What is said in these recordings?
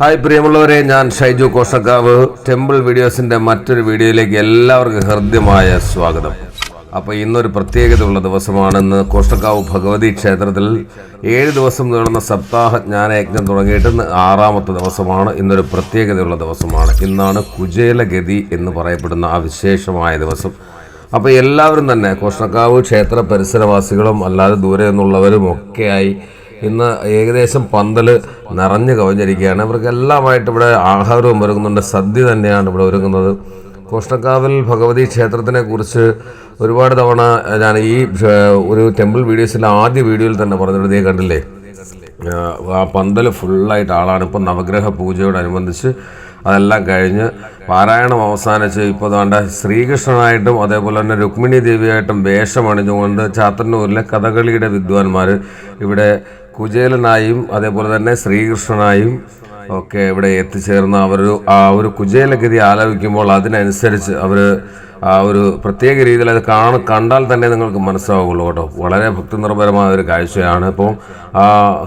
Hi പ്രിയമുള്ളവരെ ഞാൻ Shaiju കോഷക്കാവ് temple വീഡിയോസിന്റെ മറ്റൊരു വീഡിയോയിലേക്ക് എല്ലാവർക്കും ഹൃദ്യമായ സ്വാഗതം. അപ്പോൾ ഇന്നൊരു പ്രത്യേകതയുള്ള ദിവസമാണ്. ഇന്ന് കോഷ്ടക്കാവ് ഭഗവതി ക്ഷേത്രത്തിൽ ഏഴ് ദിവസം നീളുന്ന സപ്താഹ ജ്ഞാനയജ്ഞം തുടങ്ങിയിട്ട് ആറാമത്തെ ദിവസമാണ്. ഇന്നൊരു പ്രത്യേകതയുള്ള ദിവസമാണ്. ഇന്നാണ് കുചേലഗതി എന്ന് പറയപ്പെടുന്ന ആ വിശേഷമായ ദിവസം. അപ്പോൾ എല്ലാവരും തന്നെ കോഷ്ടക്കാവ് ക്ഷേത്ര പരിസരവാസികളും അല്ലാതെ ദൂരെ നിന്നുള്ളവരും ഒക്കെയായി ഇന്ന് ഏകദേശം പന്തൽ നിറഞ്ഞു കവിഞ്ഞിരിക്കുകയാണ്. ഇവർക്കെല്ലാമായിട്ട് ഇവിടെ ആഹാരവും ഒരുങ്ങുന്നുണ്ട്. സദ്യ തന്നെയാണ് ഇവിടെ ഒരുങ്ങുന്നത്. കോഷ്ടക്കാവിൽ ഭഗവതി ക്ഷേത്രത്തിനെ കുറിച്ച് ഒരുപാട് തവണ ഞാൻ ഈ ഒരു ടെമ്പിൾ വീഡിയോസിൽ ആദ്യ വീഡിയോയിൽ തന്നെ പറഞ്ഞിട്ട് കണ്ടില്ലേ? ആ പന്തൽ ഫുള്ളായിട്ട് ആളാണ്. ഇപ്പം നവഗ്രഹ പൂജയോടനുബന്ധിച്ച് അതെല്ലാം കഴിഞ്ഞ് പാരായണം അവസാനിച്ച് ഇപ്പോൾ ദാണ്ട ശ്രീകൃഷ്ണനായിട്ടും അതേപോലെ തന്നെ രുക്മിണി ദേവിയായിട്ടും വേഷം അണിഞ്ഞുകൊണ്ട് ചാത്തന്നൂരിലെ കഥകളിയുടെ വിദ്വാൻമാർ ഇവിടെ കുചേലനായും അതേപോലെ തന്നെ ശ്രീകൃഷ്ണനായും ഒക്കെ ഇവിടെ എത്തിച്ചേർന്ന അവർ ആ ഒരു കുചേലഗതി ആലോചിക്കുമ്പോൾ അതിനനുസരിച്ച് അവർ ആ ഒരു പ്രത്യേക രീതിയിൽ അത് കാണ കണ്ടാൽ തന്നെ നിങ്ങൾക്ക് മനസ്സിലാവുള്ളൂ കേട്ടോ. വളരെ ഭക്തി നിർഭരമായ ഒരു കാഴ്ചയാണ്. ഇപ്പോൾ ആ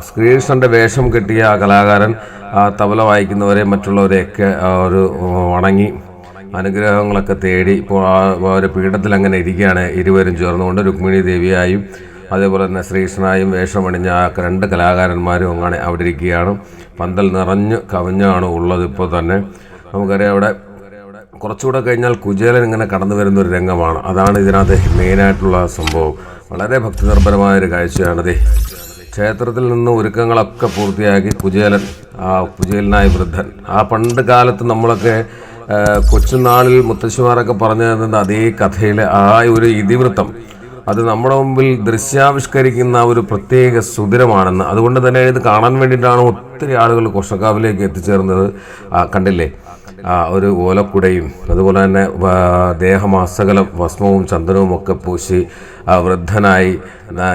ശ്രീകൃഷ്ണന്റെ വേഷം കെട്ടിയ ആ കലാകാരൻ ആ തബല വായിക്കുന്നവരെ മറ്റുള്ളവരെയൊക്കെ ഒരു വണങ്ങി അനുഗ്രഹങ്ങളൊക്കെ തേടി ഇപ്പോൾ ആ ഒരു പീഠത്തിൽ അങ്ങനെ ഇരിക്കുകയാണ്. ഇരുവരും ചേർന്നുകൊണ്ട് രുക്മിണി ദേവിയായും അതേപോലെ തന്നെ ശ്രീകൃഷ്ണനായും വേഷമണിഞ്ഞ ആ രണ്ട് കലാകാരന്മാരും അങ്ങനെ അവിടെ ഇരിക്കുകയാണ്. പന്തൽ നിറഞ്ഞു കവിഞ്ഞാണ് ഉള്ളത് ഇപ്പോൾ തന്നെ. നമുക്കറിയാം അവിടെ കുറച്ചുകൂടെ കഴിഞ്ഞാൽ കുചേലൻ ഇങ്ങനെ കടന്നു വരുന്ന ഒരു രംഗമാണ്. അതാണ് ഇതിനകത്ത് മെയിനായിട്ടുള്ള സംഭവം. വളരെ ഭക്തി ഒരു കാഴ്ചയാണിത് ക്ഷേത്രത്തിൽ നിന്ന് ഒരുക്കങ്ങളൊക്കെ പൂർത്തിയാക്കി കുചേലൻ ആ കുചേലനായ വൃദ്ധൻ. ആ പണ്ട് കാലത്ത് നമ്മളൊക്കെ കൊച്ചുനാളിൽ മുത്തശ്ശിമാരൊക്കെ പറഞ്ഞു തരുന്നത് അതേ കഥയിലെ ആ ഒരു ഇതിവൃത്തം. അത് നമ്മുടെ മുമ്പിൽ ദൃശ്യാവിഷ്കരിക്കുന്ന ഒരു പ്രത്യേക സുതിരമാണെന്ന് അതുകൊണ്ട് തന്നെ ഇത് കാണാൻ വേണ്ടിയിട്ടാണ് ഒത്തിരി ആളുകൾ കൊഷക്കാവിലേക്ക് എത്തിച്ചേർന്നത്. കണ്ടില്ലേ? ഒരു ഓലക്കുടയും അതുപോലെ തന്നെ ദേഹമാസകലം ഭസ്മവും ചന്ദനവും ഒക്കെ പൂശി വൃദ്ധനായി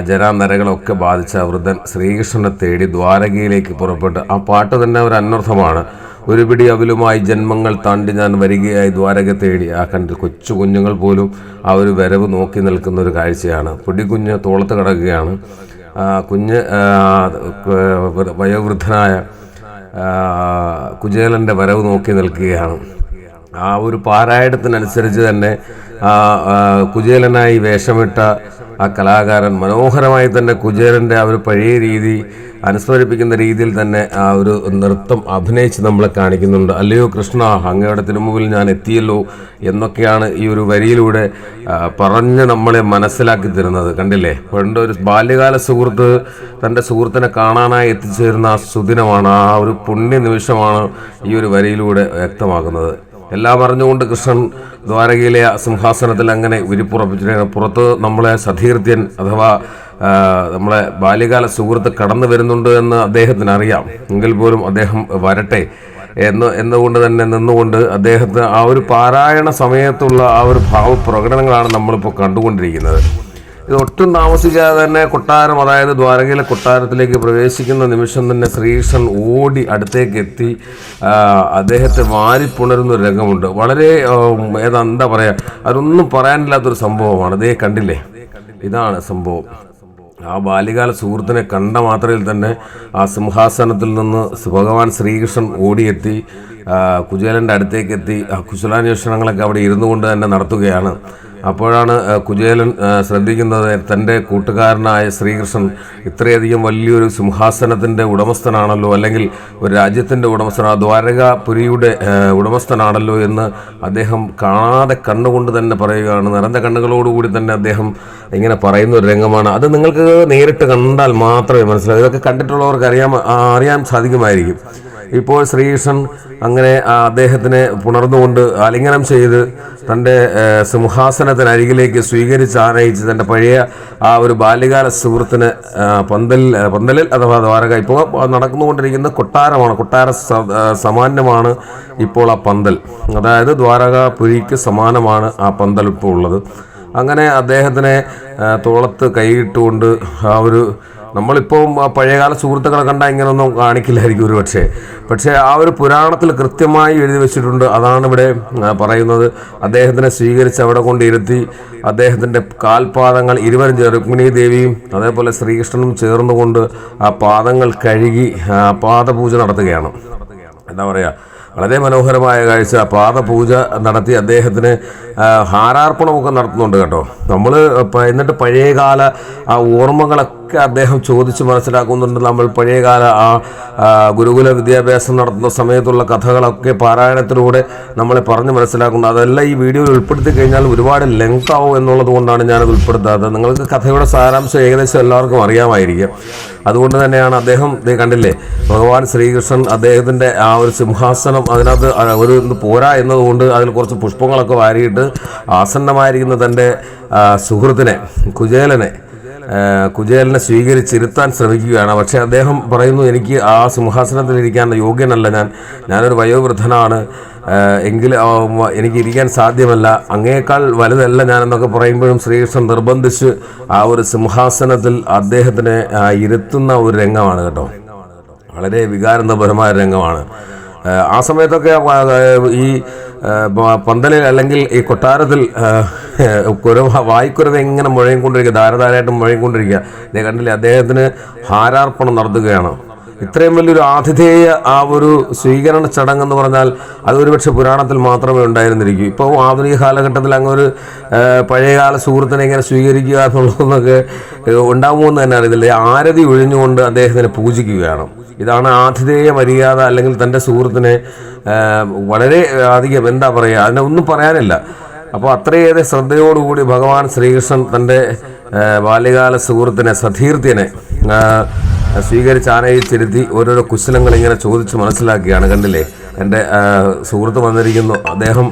ജരാനരകളൊക്കെ ബാധിച്ച വൃദ്ധൻ ശ്രീകൃഷ്ണനെ തേടി ദ്വാരകയിലേക്ക് പുറപ്പെട്ട്. ആ പാട്ട് തന്നെ ഒരു അനർത്ഥമാണ്. ഒരു പിടി അവിലുമായി ജന്മങ്ങൾ താണ്ടി ഞാൻ വരികയായി ദ്വാരക തേടി. ആ കണ്ടിൽ കൊച്ചു കുഞ്ഞുങ്ങൾ പോലും ആ ഒരു വരവ് നോക്കി നിൽക്കുന്ന ഒരു കാഴ്ചയാണ്. പൊടിക്കുഞ്ഞ് തോളത്ത് കിടക്കുകയാണ്. കുഞ്ഞ് വയോവൃദ്ധനായ കുചേലന്റെ വരവ് നോക്കി നിൽക്കുകയാണ്. ആ ഒരു പാരായണത്തിനനുസരിച്ച് തന്നെ കുചേലനായി വേഷമിട്ട ആ കലാകാരൻ മനോഹരമായി തന്നെ കുചേരന്റെ ആ ഒരു പഴയ രീതി അനുസ്മരിപ്പിക്കുന്ന രീതിയിൽ തന്നെ ആ ഒരു നൃത്തം അഭിനയിച്ച് നമ്മളെ കാണിക്കുന്നുണ്ട്. അല്ലയോ കൃഷ്ണ അങ്ങയുടെ തിരുമുമ്പിൽ ഞാൻ എത്തിയല്ലോ എന്നൊക്കെയാണ് ഈ ഒരു വരിയിലൂടെ പറഞ്ഞ് നമ്മളെ മനസ്സിലാക്കി തരുന്നത്. കണ്ടില്ലേ? പണ്ട് ഒരു ബാല്യകാല സുഹൃത്ത് തന്റെ സുഹൃത്തിനെ കാണാനായി എത്തിച്ചേരുന്ന ആ സുദിനമാണ് ആ ഒരു പുണ്യ നിമിഷമാണ് ഈ ഒരു വരിയിലൂടെ വ്യക്തമാക്കുന്നത് എല്ലാം അറിഞ്ഞുകൊണ്ട് കൃഷ്ണൻ ദ്വാരകയിലെ സിംഹാസനത്തിൽ അങ്ങനെ ഉരുപ്പുറപ്പിച്ചിട്ട് പുറത്ത് നമ്മളെ സധീർത്യൻ അഥവാ നമ്മളെ ബാല്യകാല സുഹൃത്ത് കടന്നു വരുന്നുണ്ട് എന്ന് അദ്ദേഹത്തിന് അറിയാം. എങ്കിൽ പോലും അദ്ദേഹം വരട്ടെ എന്ന് എന്നുകൊണ്ട് തന്നെ നിന്നുകൊണ്ട് അദ്ദേഹത്തിന് ആ ഒരു പാരായണ സമയത്തുള്ള ആ ഒരു ഭാവ പ്രകടനങ്ങളാണ് നമ്മളിപ്പോൾ കണ്ടുകൊണ്ടിരിക്കുന്നത്. ഇത് ഒട്ടും താമസിക്കാതെ തന്നെ കൊട്ടാരം അതായത് ദ്വാരകയിലെ കൊട്ടാരത്തിലേക്ക് പ്രവേശിക്കുന്ന നിമിഷം തന്നെ ശ്രീകൃഷ്ണൻ ഓടി അടുത്തേക്ക് എത്തി. അദ്ദേഹത്തെ വാരിപ്പുണരുന്ന ഒരു രംഗമുണ്ട്. വളരെ ഏതാ എന്താ പറയുക അതൊന്നും പറയാനില്ലാത്തൊരു സംഭവമാണ്. അതേ കണ്ടില്ലേ? ഇതാണ് സംഭവം. ആ ബാല്യകാല സുഹൃത്തിനെ കണ്ട മാത്രയിൽ തന്നെ ആ സിംഹാസനത്തിൽ നിന്ന് ഭഗവാൻ ശ്രീകൃഷ്ണൻ ഓടിയെത്തി. കുചേലന്റെ അടുത്തേക്ക് എത്തി. ആ കുശലാന്വേഷണങ്ങളൊക്കെ അവിടെ ഇരുന്നു കൊണ്ട് തന്നെ നടത്തുകയാണ്. അപ്പോഴാണ് കുചേലൻ ശ്രദ്ധിക്കുന്നത് തന്റെ കൂട്ടുകാരനായ ശ്രീകൃഷ്ണൻ ഇത്രയധികം വലിയൊരു സിംഹാസനത്തിന്റെ ഉടമസ്ഥനാണല്ലോ അല്ലെങ്കിൽ ഒരു രാജ്യത്തിന്റെ ഉടമസ്ഥനാ ദ്വാരകാപുരിയുടെ ഉടമസ്ഥനാണല്ലോ എന്ന് അദ്ദേഹം കാണാതെ കണ്ണുകൊണ്ട് തന്നെ പറയുകയാണ്. നിറഞ്ഞ കണ്ണുകളോടുകൂടി തന്നെ അദ്ദേഹം ഇങ്ങനെ പറയുന്ന ഒരു രംഗമാണ്. അത് നിങ്ങൾക്ക് നേരിട്ട് കണ്ടാൽ മാത്രമേ മനസ്സിലാവൂ. ഇതൊക്കെ കണ്ടിട്ടുള്ളവർക്ക് അറിയാൻ അറിയാൻ സാധിക്കുമായിരിക്കും. ഇപ്പോൾ ശ്രീകൃഷ്ണൻ അങ്ങനെ അദ്ദേഹത്തിനെ പുണർന്നുകൊണ്ട് ആലിംഗനം ചെയ്ത് തന്റെ ഏഹ്, സിംഹാസനത്തിനരികിലേക്ക് സ്വീകരിച്ച് ആനയിച്ച് തന്റെ പഴയ ആ ഒരു ബാല്യകാല സുഹൃത്തിന് പന്തൽ പന്തലിൽ അഥവാ ദ്വാരക ഇപ്പോൾ നടന്നുകൊണ്ടിരിക്കുന്ന കൊട്ടാരമാണ് കൊട്ടാര സമാനമാണ് ഇപ്പോൾ ആ പന്തൽ. അതായത് ദ്വാരക ദ്വാരകാപുരിക്ക് സമാനമാണ് ആ പന്തൽ ഇപ്പോൾ ഉള്ളത്. അങ്ങനെ അദ്ദേഹത്തിനെ തോളത്ത് കൈയിട്ടുകൊണ്ട് ആ ഒരു നമ്മളിപ്പോൾ പഴയകാല സുഹൃത്തുക്കളെ കണ്ടാൽ ഇങ്ങനൊന്നും കാണിക്കില്ലായിരിക്കും ഒരു പക്ഷേ. പക്ഷേ ആ ഒരു പുരാണത്തിൽ കൃത്യമായി എഴുതി വെച്ചിട്ടുണ്ട്. അതാണ് ഇവിടെ പറയുന്നത്. അദ്ദേഹത്തിനെ സ്വീകരിച്ച് അവിടെ കൊണ്ടിരുത്തി അദ്ദേഹത്തിന്റെ കാൽപാദങ്ങൾ ഇരുവരും രുക്മിണി ദേവിയും അതേപോലെ ശ്രീകൃഷ്ണനും ചേർന്നുകൊണ്ട് ആ പാദങ്ങൾ കഴുകി പാദപൂജ നടത്തുകയാണ്. എന്താ പറയുക വളരെ മനോഹരമായ കാഴ്ച. പാദപൂജ നടത്തി അദ്ദേഹത്തിന് ഹാരാർപ്പണമൊക്കെ നടത്തുന്നുണ്ട് കേട്ടോ. നമ്മൾ എന്നിട്ട് പഴയകാല ആ ഓർമ്മകളൊക്കെ അദ്ദേഹം ചോദിച്ച് മനസ്സിലാക്കുന്നുണ്ട് നമ്മൾ പഴയകാല ആ ഗുരുകുല വിദ്യാഭ്യാസം നടത്തുന്ന സമയത്തുള്ള കഥകളൊക്കെ പാരായണത്തിലൂടെ നമ്മളെ പറഞ്ഞ് മനസ്സിലാക്കുന്നു അതെല്ലാം ഈ വീഡിയോയിൽ ഉൾപ്പെടുത്തി കഴിഞ്ഞാൽ ഒരുപാട് ലെങ്ത് ആവും എന്നുള്ളത് കൊണ്ടാണ് ഞാനത് ഉൾപ്പെടുത്താത്തത്. നിങ്ങൾക്ക് കഥയുടെ സാരാംശം ഏകദേശം എല്ലാവർക്കും അറിയാമായിരിക്കും. അതുകൊണ്ട് തന്നെയാണ് അദ്ദേഹം ഇത് കണ്ടില്ലേ ഭഗവാൻ ശ്രീകൃഷ്ണൻ അദ്ദേഹത്തിന്റെ ആ ഒരു സിംഹാസനം അതിനകത്ത് ഒരു പോരാ എന്നതുകൊണ്ട് അതിൽ കുറച്ച് പുഷ്പങ്ങളൊക്കെ വാരിയിട്ട് ആസന്നമായിരിക്കുന്ന തന്റെ സുഹൃത്തിനെ കുചേലനെ കുചേലനെ സ്വീകരിച്ചിരുത്താൻ ശ്രമിക്കുകയാണ്. പക്ഷേ അദ്ദേഹം പറയുന്നു എനിക്ക് ആ സിംഹാസനത്തിൽ ഇരിക്കാൻ യോഗ്യനല്ല ഞാൻ. ഞാനൊരു വയോവൃദ്ധനാണ്. എങ്കിൽ എനിക്ക് ഇരിക്കാൻ സാധ്യമല്ല. അങ്ങേക്കാൾ വലുതല്ല ഞാനെന്നൊക്കെ പറയുമ്പോഴും ശ്രീകൃഷ്ണൻ നിർബന്ധിച്ച് ആ ഒരു സിംഹാസനത്തിൽ അദ്ദേഹത്തിനെ ഇരുത്തുന്ന ഒരു രംഗമാണ് കേട്ടോ. വളരെ വികാരന്തപരമായ രംഗമാണ്. ആ, സമയത്തൊക്കെ ഈ പന്തലിൽ അല്ലെങ്കിൽ ഈ കൊട്ടാരത്തിൽ കുരവ വായിക്കുരവ മുഴയും കൊണ്ടിരിക്കുക ധാരധാരയായിട്ട് കൊണ്ടിരിക്കുക ഇതേ കണ്ടില്ലേ അദ്ദേഹത്തിന് ഹാരാർപ്പണം നടത്തുകയാണ്. ഇത്രയും വലിയൊരു ആതിഥേയ ആ ഒരു സ്വീകരണ ചടങ്ങ് എന്ന് പറഞ്ഞാൽ അത് ഒരുപക്ഷെ പുരാണത്തിൽ മാത്രമേ ഉണ്ടായിരുന്നിരിക്കൂ. ഇപ്പോൾ ആധുനിക കാലഘട്ടത്തിൽ അങ്ങ് ഒരു പഴയകാല സുഹൃത്തിനെ ഇങ്ങനെ സ്വീകരിക്കുക എന്നുള്ളതൊക്കെ ഉണ്ടാകുമോ എന്ന് തന്നെ അറിയത്തില്ല ആരതി ഒഴിഞ്ഞുകൊണ്ട് അദ്ദേഹത്തിനെ പൂജിക്കുകയാണ്. ഇതാണ് ആതിഥേയ മര്യാദ അല്ലെങ്കിൽ തന്റെ സുഹൃത്തിനെ വളരെ അധികം എന്താ പറയുക അതിനെ ഒന്നും പറയാനില്ല. അപ്പോൾ അത്രയേറെ ശ്രദ്ധയോടുകൂടി ഭഗവാൻ ശ്രീകൃഷ്ണൻ തന്റെ ബാല്യകാല സുഹൃത്തിനെ സതീർത്ഥ്യനെ സ്വീകരിച്ച് ആനയിച്ചിരുത്തി ഓരോരോ കുശലങ്ങൾ ഇങ്ങനെ ചോദിച്ച് മനസ്സിലാക്കിയാണ്. കണ്ടില്ലേ? എന്റെ സുഹൃത്ത് വന്നിരിക്കുന്നു. അദ്ദേഹം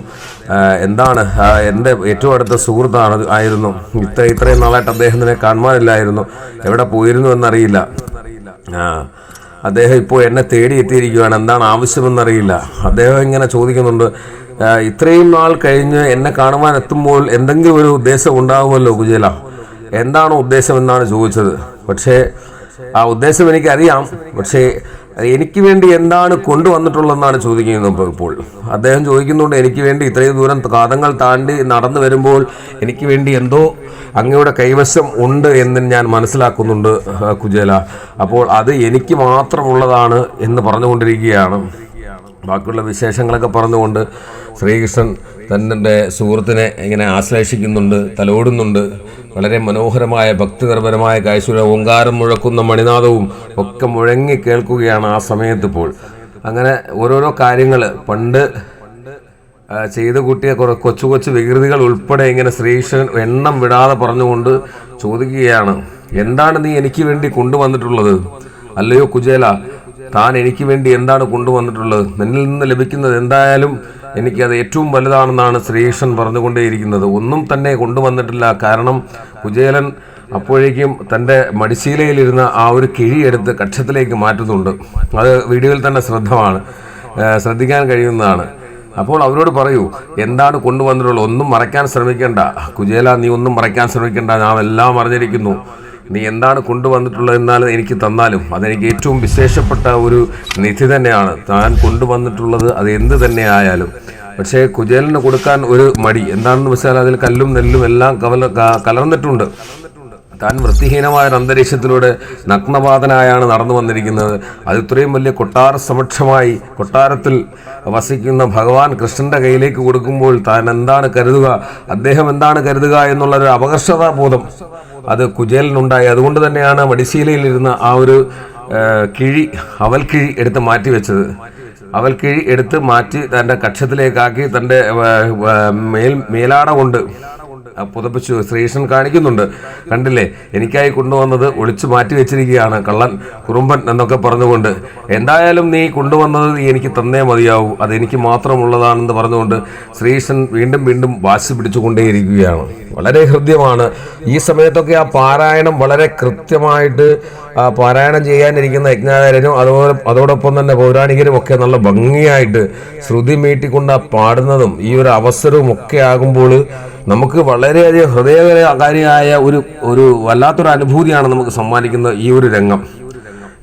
എന്താണ് എന്റെ ഏറ്റവും അടുത്ത സുഹൃത്താണ് ആയിരുന്നു. ഇത്ര ഇത്രയും നാളായിട്ട് അദ്ദേഹത്തിനെ കാണുവാനില്ലായിരുന്നു. എവിടെ പോയിരുന്നു എന്നറിയില്ല. ആ അദ്ദേഹം ഇപ്പോൾ എന്നെ തേടി എത്തിയിരിക്കുകയാണ്. എന്താണ് ആവശ്യമെന്നറിയില്ല. അദ്ദേഹം ഇങ്ങനെ ചോദിക്കുന്നുണ്ട് ഇത്രയും നാൾ കഴിഞ്ഞ് എന്നെ കാണുവാൻ എത്തുമ്പോൾ എന്തെങ്കിലും ഒരു ഉദ്ദേശം ഉണ്ടാകുമല്ലോ കുജേല എന്താണ് ഉദ്ദേശം എന്നാണ് ചോദിച്ചത്. പക്ഷേ ആ ഉദ്ദേശം എനിക്കറിയാം. പക്ഷേ എനിക്ക് വേണ്ടി എന്താണ് കൊണ്ടുവന്നിട്ടുള്ളതെന്നാണ് ചോദിക്കുന്നത് ഇപ്പോൾ. അദ്ദേഹം ചോദിക്കുന്നുണ്ട് എനിക്ക് വേണ്ടി ഇത്രയും ദൂരം കാതങ്ങൾ താണ്ടി നടന്നു വരുമ്പോൾ എനിക്ക് വേണ്ടി എന്തോ അങ്ങയുടെ കൈവശം ഉണ്ട് എന്ന് ഞാൻ മനസ്സിലാക്കുന്നുണ്ട് കുജേല അപ്പോൾ അത് എനിക്ക് മാത്രമുള്ളതാണ് എന്ന് പറഞ്ഞുകൊണ്ടിരിക്കുകയാണ്. ബാക്കിയുള്ള വിശേഷങ്ങളൊക്കെ പറഞ്ഞുകൊണ്ട് ശ്രീകൃഷ്ണൻ തന്റെ സുഹൃത്തിനെ ഇങ്ങനെ ആശ്ലേഷിക്കുന്നുണ്ട് തലോടുന്നുണ്ട്. വളരെ മനോഹരമായ ഭക്തിനിർഭരമായ കാഴ്ചയുടെ ഓങ്കാരം മുഴക്കുന്ന മണിനാദവും ഒക്കെ മുഴങ്ങി കേൾക്കുകയാണ് ആ സമയത്ത് ഇപ്പോൾ. അങ്ങനെ ഓരോരോ കാര്യങ്ങൾ പണ്ട് ചെയ്തു കൂട്ടിയ കുറെ കൊച്ചു കൊച്ചു വികൃതികൾ ഉൾപ്പെടെ ഇങ്ങനെ ശ്രീകൃഷ്ണൻ എണ്ണം വിടാതെ പറഞ്ഞുകൊണ്ട് ചോദിക്കുകയാണ് എന്താണ് നീ എനിക്ക് വേണ്ടി കൊണ്ടുവന്നിട്ടുള്ളത്? അല്ലയോ കുചേല താൻ എനിക്ക് വേണ്ടി എന്താണ് കൊണ്ടുവന്നിട്ടുള്ളത്? നിന്നിൽ നിന്ന് ലഭിക്കുന്നത് എന്തായാലും എനിക്കത് ഏറ്റവും വലുതാണെന്നാണ് ശ്രീകൃഷ്ണൻ പറഞ്ഞുകൊണ്ടേയിരിക്കുന്നത്. ഒന്നും തന്നെ കൊണ്ടുവന്നിട്ടില്ല. കാരണം കുചേലൻ അപ്പോഴേക്കും തന്റെ മടിശീലയിലിരുന്ന ആ ഒരു കിഴിയെടുത്ത് കക്ഷത്തിലേക്ക് മാറ്റുന്നുണ്ട്. അത് വീഡിയോയിൽ തന്നെ ശ്രദ്ധമാണ്. ശ്രദ്ധിക്കാൻ കഴിയുന്നതാണ്. അപ്പോൾ അവരോട് പറയൂ എന്താണ് കൊണ്ടുവന്നിട്ടുള്ളത്? ഒന്നും മറയ്ക്കാൻ ശ്രമിക്കേണ്ട. കുജേല നീ ഒന്നും മറയ്ക്കാൻ ശ്രമിക്കേണ്ട. ഞാൻ എല്ലാം അറിഞ്ഞിരിക്കുന്നു. നീ എന്താണ് കൊണ്ടുവന്നിട്ടുള്ളത് എന്നാലും എനിക്ക് തന്നാലും അതെനിക്ക് ഏറ്റവും വിശേഷപ്പെട്ട ഒരു നിധി തന്നെയാണ്. താൻ കൊണ്ടുവന്നിട്ടുള്ളത് അത് എന്ത് തന്നെ ആയാലും പക്ഷേ കുജേലിന് കൊടുക്കാൻ ഒരു മടി. എന്താണെന്ന് വെച്ചാൽ അതിൽ കല്ലും നെല്ലും എല്ലാം കവല കലർന്നിട്ടുണ്ട്. താൻ വൃത്തിഹീനമായ ഒരു അന്തരീക്ഷത്തിലൂടെ നഗ്നപാതനായാണ് നടന്നു വന്നിരിക്കുന്നത്. അത് ഇത്രയും വലിയ കൊട്ടാര സമക്ഷമായി കൊട്ടാരത്തിൽ വസിക്കുന്ന ഭഗവാൻ കൃഷ്ണന്റെ കയ്യിലേക്ക് കൊടുക്കുമ്പോൾ താൻ എന്താണ് കരുതുക? അദ്ദേഹം എന്താണ് കരുതുക എന്നുള്ള എന്നുള്ളൊരു അപകർഷതാബോധം അത് കുചേലിനുണ്ടായി. അതുകൊണ്ട് തന്നെയാണ് വടിശീലയിലിരുന്ന ആ ഒരു കിഴി അവൽ കിഴി എടുത്ത് മാറ്റി വെച്ചത് അവൽ കിഴി എടുത്ത് മാറ്റി തന്റെ കക്ഷത്തിലേക്കാക്കി തന്റെ മേൽ മേലാട കൊണ്ട് പുതപ്പിച്ചു ശ്രീകൃഷ്ണൻ കാണിക്കുന്നുണ്ട്. കണ്ടില്ലേ? എനിക്കായി കൊണ്ടുവന്നത് ഒളിച്ചു മാറ്റി വെച്ചിരിക്കുകയാണ് കള്ളൻ കുറുമ്പൻ എന്നൊക്കെ പറഞ്ഞുകൊണ്ട്. എന്തായാലും നീ കൊണ്ടുവന്നത് നീ എനിക്ക് തന്നേ മതിയാവൂ. അത് എനിക്ക് മാത്രമുള്ളതാണെന്ന് പറഞ്ഞുകൊണ്ട് ശ്രീകൃഷ്ണൻ വീണ്ടും വീണ്ടും വാശി പിടിച്ചുകൊണ്ടേയിരിക്കുകയാണ്. വളരെ ഹൃദ്യമാണ്. ഈ സമയത്തൊക്കെ ആ പാരായണം വളരെ കൃത്യമായിട്ട് പാരായണം ചെയ്യാനിരിക്കുന്ന യജ്ഞാചാര്യനും അതുപോലെ അതോടൊപ്പം തന്നെ പൗരാണികരും ഒക്കെ നല്ല ഭംഗിയായിട്ട് ശ്രുതി മീട്ടിക്കൊണ്ട് പാടുന്നതും ഈ ഒരു അവസരവും ഒക്കെ ആകുമ്പോൾ നമുക്ക് വളരെയധികം ഹൃദയകാരിയായ ഒരു ഒരു വല്ലാത്തൊരു അനുഭൂതിയാണ് നമുക്ക് സമ്മാനിക്കുന്ന ഈ ഒരു രംഗം.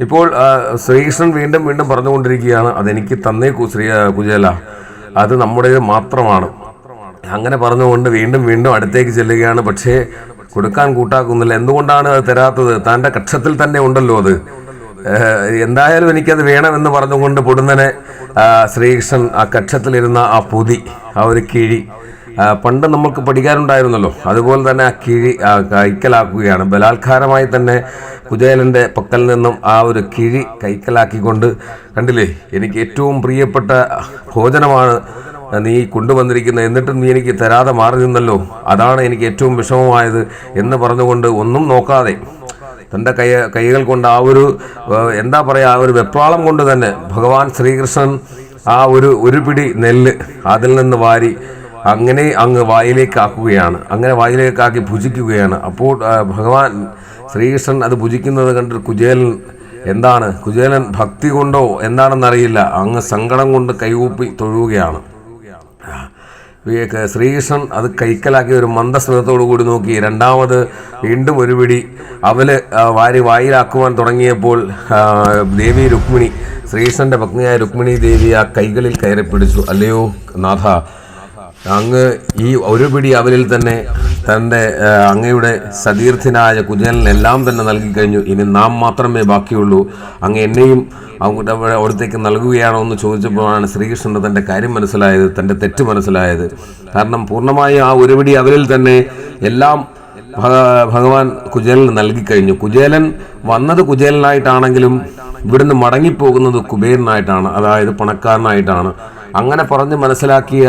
ഇപ്പോൾ ശ്രീകൃഷ്ണൻ വീണ്ടും വീണ്ടും പറഞ്ഞുകൊണ്ടിരിക്കുകയാണ് അതെനിക്ക് തന്നേ ശ്രീ കുജേല അത് നമ്മുടേത് മാത്രമാണ്. അങ്ങനെ പറഞ്ഞുകൊണ്ട് വീണ്ടും വീണ്ടും അടുത്തേക്ക് ചെല്ലുകയാണ്. പക്ഷേ കൊടുക്കാൻ കൂട്ടാക്കുന്നില്ല. എന്തുകൊണ്ടാണ് അത് തരാത്തത്? തന്റെ കക്ഷത്തിൽ തന്നെ ഉണ്ടല്ലോ അത്. എന്തായാലും എനിക്കത് വേണമെന്ന് പറഞ്ഞുകൊണ്ട് പൊടുന്നനെ ശ്രീകൃഷ്ണൻ ആ കക്ഷത്തിലിരുന്ന ആ പൊതി ആ ഒരു കിഴി പണ്ട് നമുക്ക് പഠിക്കാനുണ്ടായിരുന്നല്ലോ അതുപോലെ തന്നെ ആ കിഴി കൈക്കലാക്കുകയാണ്. ബലാത്കാരമായി തന്നെ കുചേലന്റെ പക്കൽ നിന്നും ആ ഒരു കിഴി കൈക്കലാക്കിക്കൊണ്ട് കണ്ടില്ലേ എനിക്ക് ഏറ്റവും പ്രിയപ്പെട്ട ഭോജനമാണ് നീ കൊണ്ടുവന്നിരിക്കുന്നത്. എന്നിട്ടും നീ എനിക്ക് തരാതെ മാറി നിന്നല്ലോ. അതാണ് എനിക്ക് ഏറ്റവും വിഷമമായത് എന്ന് പറഞ്ഞുകൊണ്ട് ഒന്നും നോക്കാതെ തന്റെ കൈ കൈകൾ കൊണ്ട് ആ ഒരു എന്താ പറയുക ആ ഒരു വെപ്രാളം കൊണ്ട് തന്നെ ഭഗവാൻ ശ്രീകൃഷ്ണൻ ആ ഒരു ഒരു പിടി നെല്ല് അതിൽ നിന്ന് വാരി അങ്ങനെ അങ്ങ് വായിലേക്കാക്കുകയാണ്. അങ്ങനെ വായിലേക്കാക്കി ഭുജിക്കുകയാണ്. അപ്പോൾ ഭഗവാൻ ശ്രീകൃഷ്ണൻ അത് ഭുജിക്കുന്നത് കണ്ട് കുചേലൻ എന്താണ്? കുചേലൻ ഭക്തി കൊണ്ടോ എന്താണെന്നറിയില്ല. അങ്ങ് സങ്കടം കൊണ്ട് കൈകൂപ്പി തൊഴുകയാണ്. ശ്രീകൃഷ്ണൻ അത് കൈക്കലാക്കി ഒരു മന്ദസ്മിതത്തോടു കൂടി നോക്കി. രണ്ടാമത് വീണ്ടും ഒരു പിടി അവൽ വാരി വായിലാക്കുവാൻ തുടങ്ങിയപ്പോൾ ദേവി രുക്മിണി ശ്രീകൃഷ്ണന്റെ പത്നിയായ രുക്മിണി ദേവി ആ കൈകളിൽ കയറി പിടിച്ചു. അല്ലയോ നാഥ അങ്ങ് ഈ ഒരു പിടി അവലിൽ തന്നെ തന്റെ അങ്ങയുടെ സതീർത്ഥനായ കുചേലനെല്ലാം തന്നെ നൽകി കഴിഞ്ഞു. ഇനി നാം മാത്രമേ ബാക്കിയുള്ളൂ. അങ്ങ് എന്നെയും അങ്ങോട്ട് അവിടെ അവിടത്തേക്ക് നൽകുകയാണോ എന്ന് ചോദിച്ചപ്പോഴാണ് ശ്രീകൃഷ്ണന് തന്റെ കാര്യം മനസ്സിലായത് തന്റെ തെറ്റ് മനസ്സിലായത്. കാരണം പൂർണമായി ആ ഒരു പിടി അവലിൽ തന്നെ എല്ലാം ഭഗ- ഭഗവാൻ കുചേലന് നൽകിക്കഴിഞ്ഞു കുചേലൻ വന്നത് കുചേലനായിട്ടാണെങ്കിലും ഇവിടുന്ന് മടങ്ങിപ്പോകുന്നത് കുബേരനായിട്ടാണ് അതായത് പണക്കാരനായിട്ടാണ്. അങ്ങനെ പറഞ്ഞ് മനസ്സിലാക്കിയ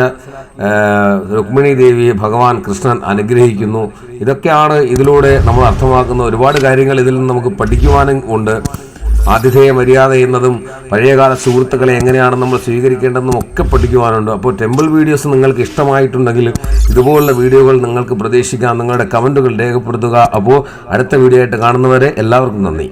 രുക്മിണി ദേവിയെ ഭഗവാൻ കൃഷ്ണൻ അനുഗ്രഹിക്കുന്നു. ഇതൊക്കെയാണ് ഇതിലൂടെ നമ്മൾ അർത്ഥമാക്കുന്ന ഒരുപാട് കാര്യങ്ങൾ ഇതിൽ നിന്ന് നമുക്ക് പഠിക്കുവാനും ഉണ്ട്. ആതിഥേയ മര്യാദ എന്നതും പഴയകാല സുഹൃത്തുക്കളെ എങ്ങനെയാണ് നമ്മൾ സ്വീകരിക്കേണ്ടതെന്നും ഒക്കെ പഠിക്കുവാനുണ്ട്. അപ്പോൾ ടെമ്പിൾ വീഡിയോസ് നിങ്ങൾക്ക് ഇഷ്ടമായിട്ടുണ്ടെങ്കിൽ ഇതുപോലുള്ള വീഡിയോകൾ നിങ്ങൾക്ക് പ്രതീക്ഷിക്കാം. നിങ്ങളുടെ കമന്റുകൾ രേഖപ്പെടുത്തുക. അപ്പോൾ അടുത്ത വീഡിയോ ആയിട്ട് കാണുന്നവരെ എല്ലാവർക്കും നന്ദി.